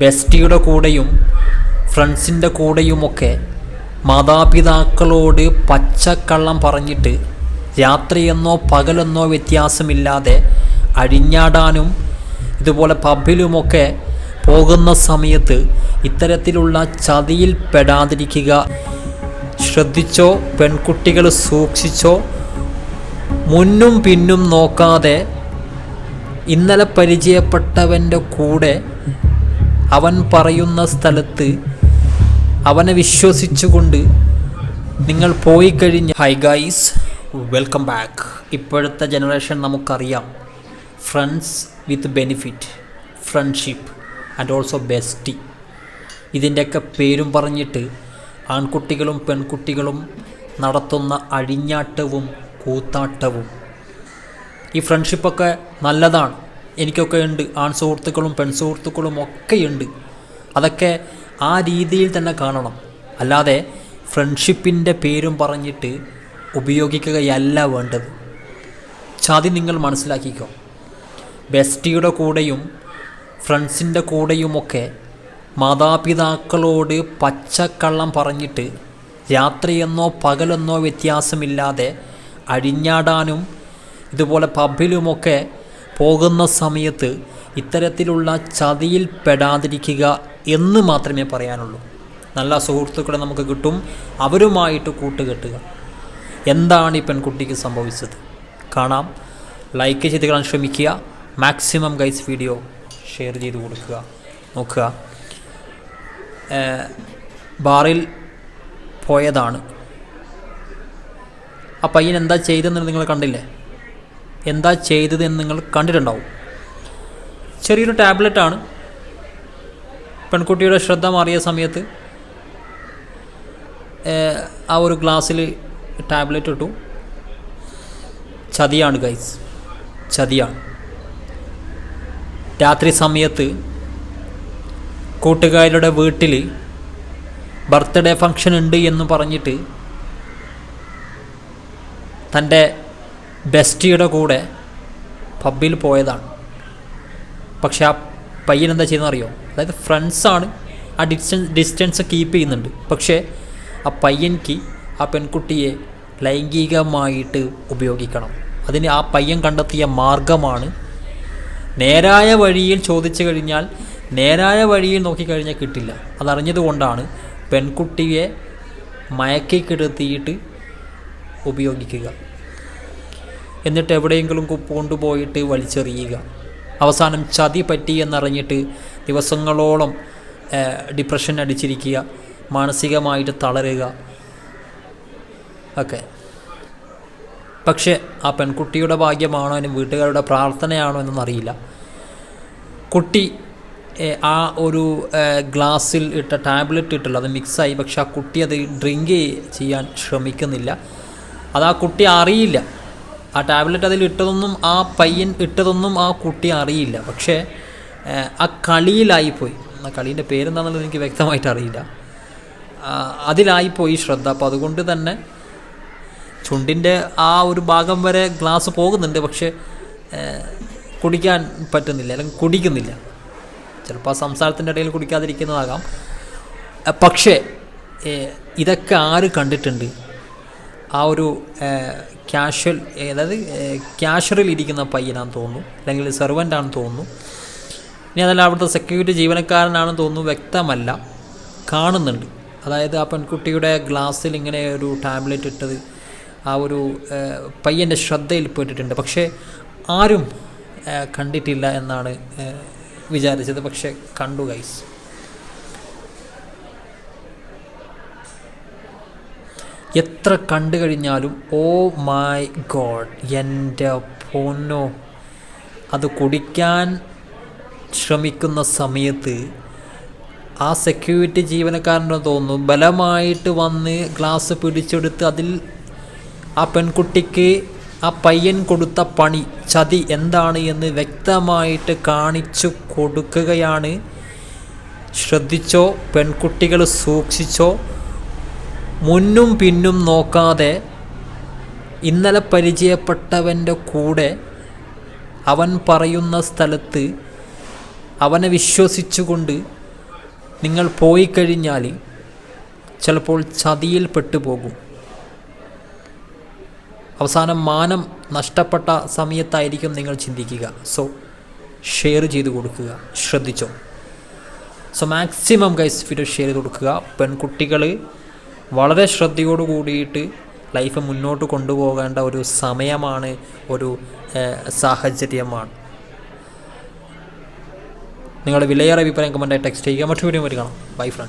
ബെസ്റ്റിയുടെ കൂടെയും ഫ്രണ്ട്സിന്റെ കൂടെയുമൊക്കെ മാതാപിതാക്കളോട് പച്ചക്കള്ളം പറഞ്ഞിട്ട് രാത്രിയെന്നോ പകലെന്നോ വ്യത്യാസമില്ലാതെ അഴിഞ്ഞാടാനും ഇതുപോലെ പബ്ബിലുമൊക്കെ പോകുന്ന സമയത്ത് ഇത്തരത്തിലുള്ള ചതിയിൽ പെടാതിരിക്കുക. ശ്രദ്ധിച്ചോ പെൺകുട്ടികൾ സൂക്ഷിച്ചോ മുന്നും പിന്നും നോക്കാതെ ഇന്നലെ പരിചയപ്പെട്ടവന്റെ കൂടെ അവൻ പറയുന്ന സ്ഥലത്ത് അവനെ വിശ്വസിച്ചുകൊണ്ട് നിങ്ങൾ പോയി കഴിഞ്ഞ ഹൈ ഗൈസ് വെൽക്കം ബാക്ക് ഇപ്പോഴത്തെ ജനറേഷൻ നമുക്കറിയാം. Friends with benefit friendship and also bestie ഇതിന്റെയൊക്കെ പേരും പറഞ്ഞിട്ട് ആൺകുട്ടികളും പെൺകുട്ടികളും നടത്തുന്ന അഴിഞ്ഞാട്ടവും കൂത്താട്ടവും. ഈ ഫ്രണ്ട്ഷിപ്പൊക്കെ നല്ലതാണ്. എനിക്കൊക്കെ ഉണ്ട്. ആൺ സുഹൃത്തുക്കളും പെൺ സുഹൃത്തുക്കളും ഒക്കെയുണ്ട്. അതൊക്കെ ആ രീതിയിൽ തന്നെ കാണണം. അല്ലാതെ ഫ്രണ്ട്ഷിപ്പിന്റെ പേരും പറഞ്ഞിട്ട് ഉപയോഗിക്കുകയല്ല വേണ്ടത്. ചതി നിങ്ങൾ മനസ്സിലാക്കിക്കോ. ബെസ്റ്റിയുടെ കൂടെയും ഫ്രണ്ട്സിന്റെ കൂടെയുമൊക്കെ മാതാപിതാക്കളോട് പച്ചക്കള്ളം പറഞ്ഞിട്ട് രാത്രിയെന്നോ പകലെന്നോ വ്യത്യാസമില്ലാതെ അഴിഞ്ഞാടാനും ഇതുപോലെ പബ്ബിലുമൊക്കെ പോകുന്ന സമയത്ത് ഇത്തരത്തിലുള്ള ചതിയിൽ പെടാതിരിക്കുക എന്ന് മാത്രമേ പറയാനുള്ളൂ. നല്ല സുഹൃത്തുക്കളെ നമുക്ക് കിട്ടും അവരുമായിട്ട് കൂട്ടുകെട്ടുക. എന്താണ് ഈ പെൺകുട്ടിക്ക് സംഭവിച്ചത്? കാണാം. ലൈക്ക് ചെയ്ത് കാണാൻ ശ്രമിക്കുക. മാക്സിമം ഗൈസ് വീഡിയോ ഷെയർ ചെയ്ത് കൊടുക്കുക. നോക്കുക. ബാറിൽ പോയതാണ്. ആ പയ്യൻ എന്താ ചെയ്തതെന്ന് നിങ്ങൾ കണ്ടില്ലേ? എന്താ ചെയ്തതെന്ന് നിങ്ങൾ കണ്ടിട്ടുണ്ടാവും. ചെറിയൊരു ടാബ്ലറ്റാണ്. പെൺകുട്ടിയുടെ ശ്രദ്ധ മാറിയ സമയത്ത് ആ ഒരു ഗ്ലാസ്സിൽ ടാബ്ലറ്റ് ഇട്ടു. ചതിയാണ് ഗൈസ് ചതിയാണ്. രാത്രി സമയത്ത് കൂട്ടുകാരുടെ വീട്ടിൽ ബർത്ത്ഡേ ഫങ്ഷൻ ഉണ്ട് എന്ന് പറഞ്ഞിട്ട് തന്റെ ബെസ്റ്റിയുടെ കൂടെ പബ്ബിൽ പോയതാണ്. പക്ഷെ ആ പയ്യൻ എന്താ ചെയ്യുന്നറിയോ അതായത് ഫ്രണ്ട്സാണ് ആ ഡിസ്റ്റൻസ് ഡിസ്റ്റൻസ് കീപ്പ് ചെയ്യുന്നുണ്ട്. പക്ഷേ ആ പയ്യൻക്ക് ആ പെൺകുട്ടിയെ ലൈംഗികമായിട്ട് ഉപയോഗിക്കണം. അതിന് ആ പയ്യൻ കണ്ടെത്തിയ മാർഗമാണ് നേരായ വഴിയിൽ ചോദിച്ചു കഴിഞ്ഞാൽ നേരായ വഴിയിൽ നോക്കിക്കഴിഞ്ഞാൽ കിട്ടില്ല. അതറിഞ്ഞതുകൊണ്ടാണ് പെൺകുട്ടിയെ മയക്കി കിടത്തിയിട്ട് ഉപയോഗിക്കുക. എന്നിട്ട് എവിടെയെങ്കിലും കൊണ്ടുപോയിട്ട് വലിച്ചെറിയുക. അവസാനം ചതി പറ്റി എന്നറിഞ്ഞിട്ട് ദിവസങ്ങളോളം ഡിപ്രഷൻ അടിച്ചിരിക്കുക മാനസികമായിട്ട് തളരുക. ഒക്കെ പക്ഷേ ആ പെൺകുട്ടിയുടെ ഭാഗ്യമാണോ അതിന് വീട്ടുകാരുടെ പ്രാർത്ഥനയാണോ എന്നൊന്നും അറിയില്ല കുട്ടി ആ ഒരു ഗ്ലാസ്സിൽ ഇട്ട ടാബ്ലറ്റ് ഇട്ടുള്ളത് മിക്സായി പക്ഷെ ആ കുട്ടി അത് ഡ്രിങ്ക് ചെയ്യാൻ ശ്രമിക്കുന്നില്ല. അത് ആ കുട്ടി അറിയില്ല. ആ ടാബ്ലറ്റ് അതിൽ ഇട്ടതൊന്നും ആ പയ്യൻ ഇട്ടതൊന്നും ആ കുട്ടി അറിയില്ല. പക്ഷേ ആ കളിയിലായിപ്പോയി. ആ കളീന്റെ പേരെന്താണെന്നുള്ളത് എനിക്ക് വ്യക്തമായിട്ട് അറിയില്ല. അതിലായിപ്പോയി ശ്രദ്ധ. അപ്പോൾ അതുകൊണ്ട് തന്നെ ചുണ്ടിന്റെ ആ ഒരു ഭാഗം വരെ ഗ്ലാസ് പോകുന്നുണ്ട്. പക്ഷേ കുടിക്കാൻ പറ്റുന്നില്ല. അല്ലെങ്കിൽ കുടിക്കുന്നില്ല. ചിലപ്പോൾ ആ സംസാരത്തിന്റെ ഇടയിൽ കുടിക്കാതിരിക്കുന്നതാകാം. പക്ഷേ ഇതൊക്കെ ആര് കണ്ടിട്ടുണ്ട്? ആ ഒരു ക്യാഷ്വൽ അതായത് ക്യാഷറിൽ ഇരിക്കുന്ന പയ്യനാണെന്ന് തോന്നുന്നു. അല്ലെങ്കിൽ സെർവന്റ് ആണെന്ന് തോന്നുന്നു. ഇനി അതല്ല അവിടുത്തെ സെക്യൂരിറ്റി ജീവനക്കാരനാണെന്ന് തോന്നുന്നു വ്യക്തമല്ല. കാണുന്നുണ്ട്. അതായത് ആ പെൺകുട്ടിയുടെ ഗ്ലാസ്സിൽ ഇങ്ങനെ ഒരു ടാബ്ലറ്റ് ഇട്ടത് ആ ഒരു പയ്യന്റെ ശ്രദ്ധയിൽ പോയിട്ടിട്ടുണ്ട് പക്ഷേ ആരും കണ്ടിട്ടില്ല എന്നാണ് വിചാരിച്ചത്. പക്ഷേ കണ്ടു ഗൈസ് എത്ര കണ്ടു കഴിഞ്ഞാലും ഓ മൈ ഗോഡ് എന്റെ പൊന്നോ. അത് കുടിക്കാൻ ശ്രമിക്കുന്ന സമയത്ത് ആ സെക്യൂരിറ്റി ജീവനക്കാരനോട് തോന്നുന്നു ബലമായിട്ട് വന്ന് ഗ്ലാസ് പിടിച്ചെടുത്ത് അതിൽ ആ പെൺകുട്ടിക്ക് ആ പയ്യൻ കൊടുത്ത പണി ചതി എന്താണ് എന്ന് വ്യക്തമായിട്ട് കാണിച്ചു കൊടുക്കുകയാണ്. ശ്രദ്ധിച്ചോ പെൺകുട്ടികൾ സൂക്ഷിച്ചോ മുന്നും പിന്നും നോക്കാതെ ഇന്നലെ പരിചയപ്പെട്ടവന്റെ കൂടെ അവൻ പറയുന്ന സ്ഥലത്ത് അവനെ വിശ്വസിച്ചുകൊണ്ട് നിങ്ങൾ പോയി കഴിഞ്ഞാൽ ചിലപ്പോൾ ചതിയിൽ പോകും അവസാനം മാനം നഷ്ടപ്പെട്ട സമയത്തായിരിക്കും നിങ്ങൾ ചിന്തിക്കുക. സോ ഷെയർ ചെയ്ത് കൊടുക്കുക. ശ്രദ്ധിച്ചോ? So maximum guys video share ചെയ്ത് കൊടുക്കുക. പെൺകുട്ടികൾ വളരെ ശ്രദ്ധയോട് കൂടിയിട്ട് ലൈഫ് മുന്നോട്ട് കൊണ്ടുപോകേണ്ട ഒരു സമയമാണ് ഒരു സാഹചര്യമാണ്. നിങ്ങളുടെ വിലയേറെ അഭിപ്രായം കമന്റായി ടെക്സ്റ്റ് ചെയ്യുക. മറ്റു വീഡിയോ കാണാം. By front